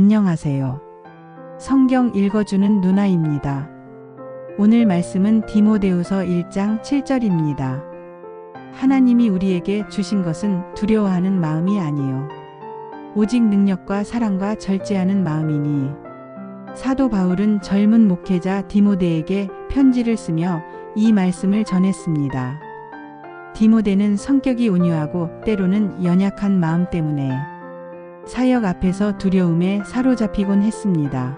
안녕하세요. 성경 읽어주는 누나입니다. 오늘 말씀은 디모데후서 1장 7절입니다. 하나님이 우리에게 주신 것은 두려워하는 마음이 아니요. 오직 능력과 사랑과 절제하는 마음이니. 사도 바울은 젊은 목회자 디모데에게 편지를 쓰며 이 말씀을 전했습니다. 디모데는 성격이 온유하고 때로는 연약한 마음 때문에 사역 앞에서 두려움에 사로잡히곤 했습니다.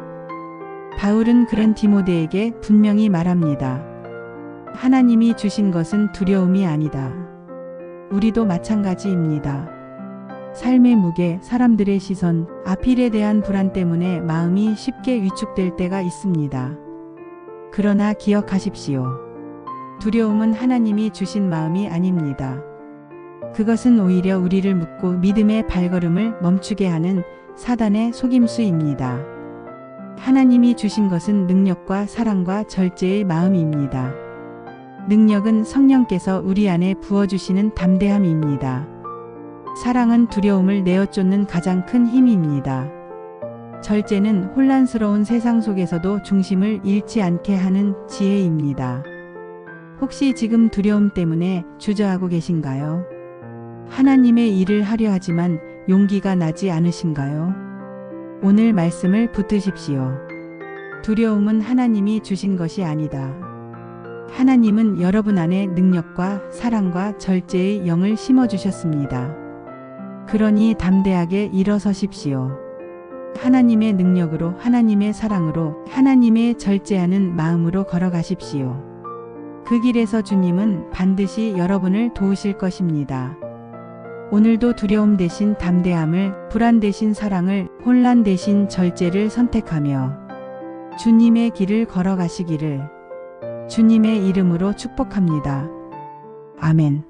바울은 그런 디모데에게 분명히 말합니다. 하나님이 주신 것은 두려움이 아니다. 우리도 마찬가지입니다. 삶의 무게, 사람들의 시선, 아필에 대한 불안 때문에 마음이 쉽게 위축될 때가 있습니다. 그러나 기억하십시오. 두려움은 하나님이 주신 마음이 아닙니다. 그것은 오히려 우리를 묶고 믿음의 발걸음을 멈추게 하는 사단의 속임수입니다. 하나님이 주신 것은 능력과 사랑과 절제의 마음입니다. 능력은 성령께서 우리 안에 부어주시는 담대함입니다. 사랑은 두려움을 내어쫓는 가장 큰 힘입니다. 절제는 혼란스러운 세상 속에서도 중심을 잃지 않게 하는 지혜입니다. 혹시 지금 두려움 때문에 주저하고 계신가요? 하나님의 일을 하려 하지만 용기가 나지 않으신가요? 오늘 말씀을 붙드십시오. 두려움은 하나님이 주신 것이 아니다. 하나님은 여러분 안에 능력과 사랑과 절제의 영을 심어주셨습니다. 그러니 담대하게 일어서십시오. 하나님의 능력으로, 하나님의 사랑으로, 하나님의 절제하는 마음으로 걸어가십시오. 그 길에서 주님은 반드시 여러분을 도우실 것입니다. 오늘도 두려움 대신 담대함을, 불안 대신 사랑을, 혼란 대신 절제를 선택하며 주님의 길을 걸어가시기를 주님의 이름으로 축복합니다. 아멘.